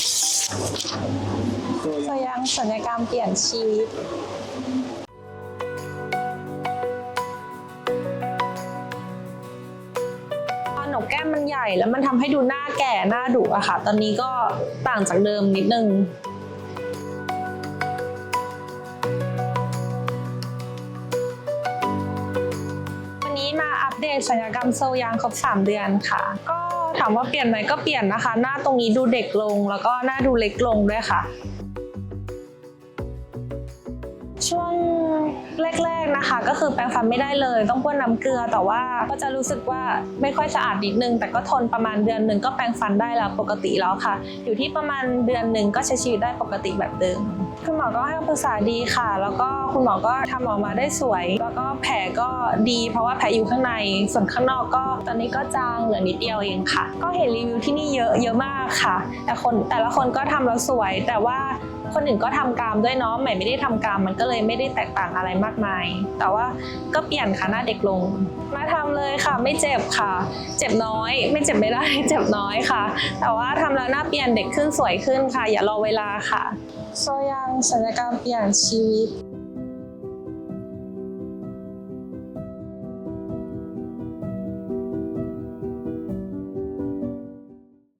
โซยังสัญญกรรมเปลี่ยนชีวิตหนกแก้มมันใหญ่แล้วมันทำให้ดูหน้าแก่หน้าดุอะค่ะ ตอนนี้ก็ต่างจากเดิมนิดนึง วันนี้มา เดตศัลยกรรมโซยางครบ 3 เดือนค่ะ ก็ถามว่าเปลี่ยนไหมก็เปลี่ยนนะคะ หน้าตรงนี้ดูเด็กลง แล้วก็หน้าดูเล็กลงด้วยค่ะ ช่วงแรกๆนะคะ ก็คือแปรงฟันไม่ได้เลย ต้องพ่นน้ำเกลือแต่ว่าก็จะรู้สึกว่าไม่ค่อยสะอาดนิดนึง แต่ก็ทนประมาณเดือนหนึ่งก็แปรงฟันได้แล้วปกติแล้วค่ะ อยู่ที่ประมาณเดือนหนึ่งก็ใช้ชีวิตได้ปกติแบบเดิมคุณหมอก็ให้คำปรึกษาดีค่ะ แล้วก็คุณหมอก็ทำออกมาได้สวย แล้วก็แผลก็ดี เพราะว่าแผลอยู่ข้างใน ส่วนข้างนอกก็ตอนนี้ก็จางเหลือนิดเดียวเองค่ะ ก็เห็นรีวิวที่นี่เยอะเยอะมากค่ะ แต่คนแต่ละคนก็ทำแล้วสวย แต่ว่าคนอื่นก็ทำกรามด้วยเนาะใหม่ไม่ได้ทำกรามมันก็เลยไม่ได้แตกต่างอะไรมากมาย แต่ว่าก็เปลี่ยนค่ะหน้าเด็กลง มาทำเลยค่ะ ไม่เจ็บค่ะ เจ็บน้อย ไม่เจ็บไม่ได้ เจ็บน้อยค่ะ แต่ว่าทำแล้วหน้าเปลี่ยนเด็กขึ้นสวยขึ้นค่ะ อย่ารอเวลาค่ะโซยังศัลยกรรมเปลี่ยนชีวิต